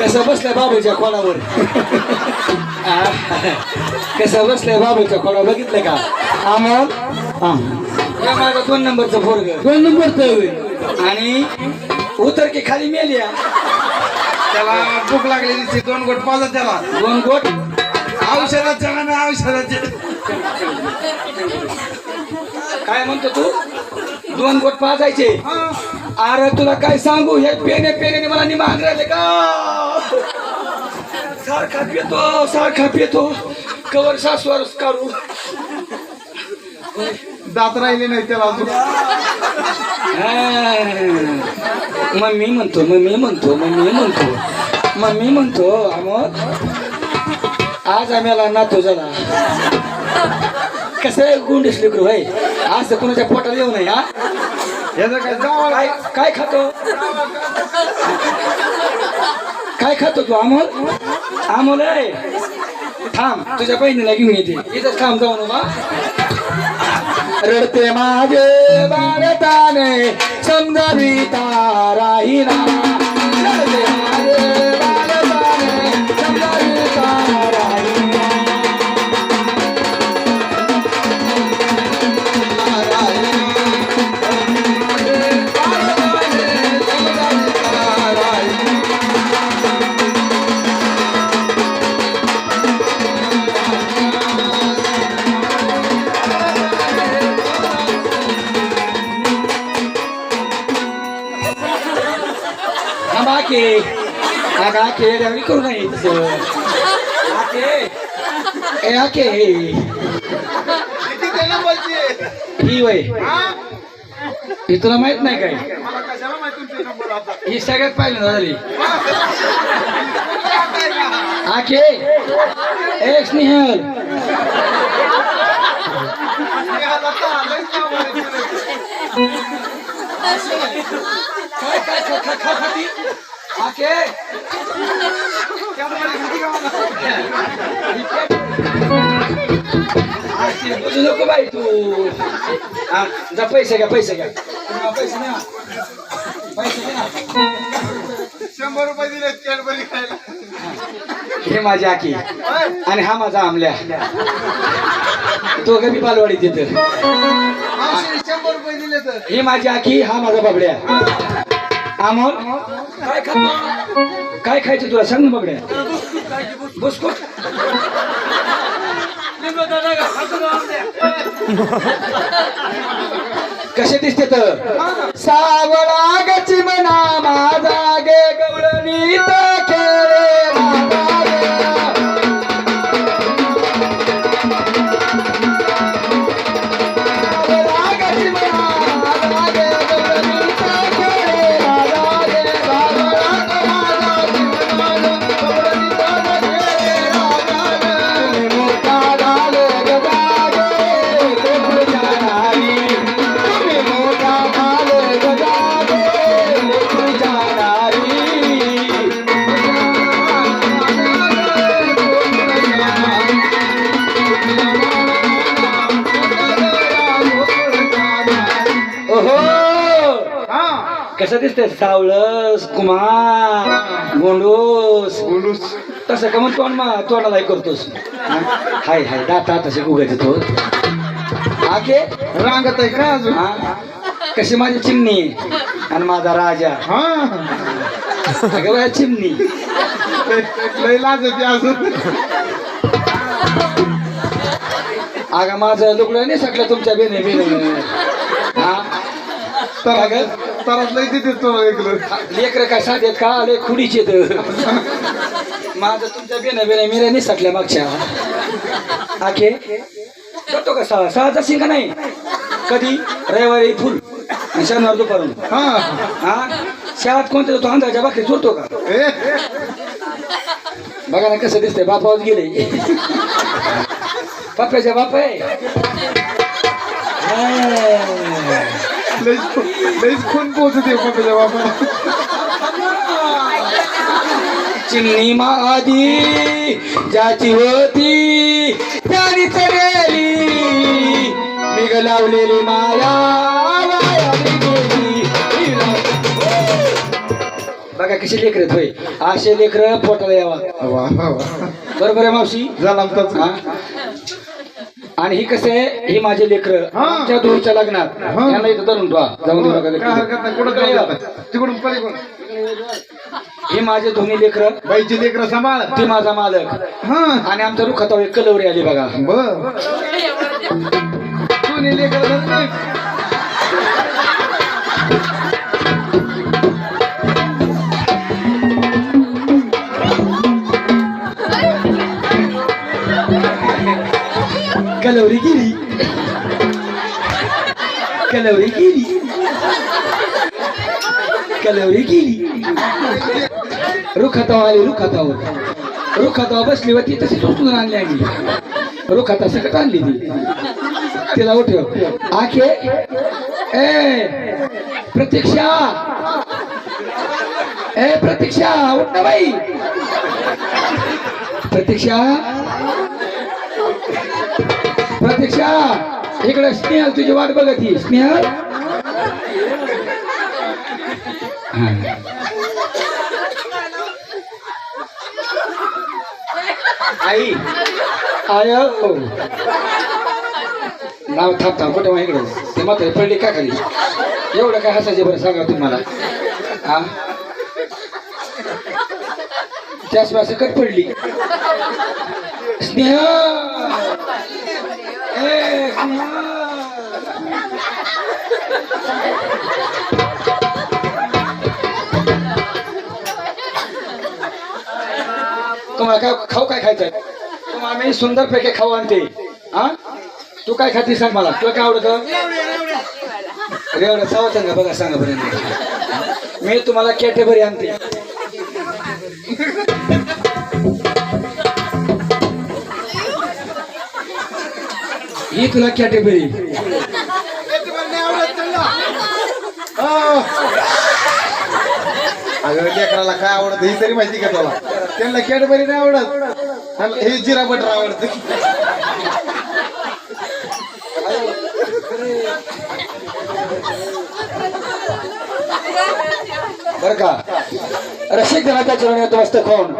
कसं बसलंय बाबूच्या खोडावर आ, कसं बसलंय बाबूच्या खोडा बघितलं का? हा. हे माझं दोन नंबरचं पोरग. दोन नंबर आणि उतर की खाली मेली आहे. त्याला भूक लागली दिसते. दोन गोट पाजा त्याला. दोन गोट? औषधाच्या ना औषधाचे. काय म्हणतो तू? दोन गोट पाजायचे? अरे तुला काय सांगू? हे पेने पेने मला निमाग राहिले का? सारखा पितो सारखा पितो. कवर सासवर काढू. दात राहिले नाही त्याला अजून. हा. मग मी म्हणतो मग मी म्हणतो मग मी म्हणतो. मग मी म्हणतो अमोल. आज आम्हाला नातो झाला कसं गुंडीस लेकरू भाई आज तर कोणाच्या पोटात येऊ नये हा? याचं काय जावं काय काय खातो? काय खातो तू अमोल? अमोल आहे थांब तुझ्या बहिणीला घेऊन येते. इथं थांब जाऊ नका रडते माझे भारताने समजाविता राहिना रडते आके. आगा आके रेवणी करू नये तसं आके. ए पाहिजे ही वय. ही? तुला माहीत नाही काय? ही सगळ्यात पहिल्यांदा झाली. आके. ए स्नेहल. काय काय खा खा खा खाती आके आके बोलू नको बाई तू. हा, जा पैसे घ्या पैसे घ्या. तुम्हाला पैसे द्या पैसे घ्या. शंभर रुपये दिले कॅडबरी खायला. हे माझी आकी. आणि हा माझा आमल्या. तो कमी बालवाडी तिथं मावशीने शंभर रुपये दिले तर. ही माझी आकी हा माझा बाबड्या. अमोल काय खातो काय खायचं तुला? सांग ना बाबड्या. बुसकुट. कसे दिसते तर? सावळा गची कसं दिसतंय सावळस कुमार गोंडूस. बोलूस तसं का मग तोंड मा तोंडाला हे करतोस? हाय हाय दाता तसे उगायचे तो. आके रांगत आहे का अजून? हा. कशी माझी चिमणी? आणि माझा राजा. हा. अगं चिमणी. लय लाज होती अजून. अगं माझं लुगडं नाही सगळं तुमच्या बेने बेने. हा. तर अगं तरच लय तिथे तो ऐकलं. लेकर काय साधेत का? आले खुडीचे तर माझं तुमच्या बेन बेन मिऱ्या नाही सटल्या मागच्या. आखे जातो का सहा सहा शिंग नाही? कधी? रविवारी फुल. आणि शनिवार दुपारून. हा. हा? शाळेत कोणत्या जातो? अंदाजा बाकी चोरतो का? बघा ना कसं दिसतंय. बापावर गेले. बापाच्या बाप आहे. लईच खून पोहोचते पप्पाच्या बापाला चिमणी मादी ज्याची होती त्याने चढेली. मिग लावलेली माया. बघा कशी लेकर आहेत होय. असे लेकर पोटाला यावा. बरोबर आहे मावशी? झाला? आणि ही कसं ही माझे लेकर. आमच्या दोनच्या लग्नात. हा. यांना इथं धरून ठेवा. जाऊन देऊ नका कुठं. तिकडून ही माझे दोन्ही लेकर. बाईची लेकरं सांभाळ. ती माझा मालक. हा. आणि आमच्या रुखात एक कलवरी आली बघा. नेली लेकरं कलवरी गिरी कलवरी गिरी कलवरी गेली रुखातावर आली रुखातावर रुखातावर बसली होती तशी उचलून आणली आम्ही रुखाता सकट आणली ती तिला उठव आखे ए प्रतीक्षा ए प्रतीक्षा उठ ना बाई प्रतीक्षा प्रतीक्षा इकडे स्नेहल तुझी वाट बघत ही स्नेहल? आई. आय हो. नाव थांब थांब कुठे इकडे? ते मात्र पडली का खाली? एवढं काय हसायचे बरं सांगा तुम्हाला. हा. चष्मा कट पडली. स्नेह ए स्नेहा तुम्हाला काय खाऊ काय खायचंय? तुम आम्ही सुंदर पैकी खाऊ आणते. हा तू काय खाती सांग मला. तुला काय आवडत? रेवड्या चावत का बघा सांगा बरं मी तुम्हाला कॅटेबरी आणते. ही तुला कॅटेबरी अगं लेकराला काय आवडत ही तरी माहिती का तुला? त्यांना कॅडबरी नाही आवडत. हे जिरा बटर आवडत. बर का? रसिक जनाच्या चरणी मस्त खाऊन.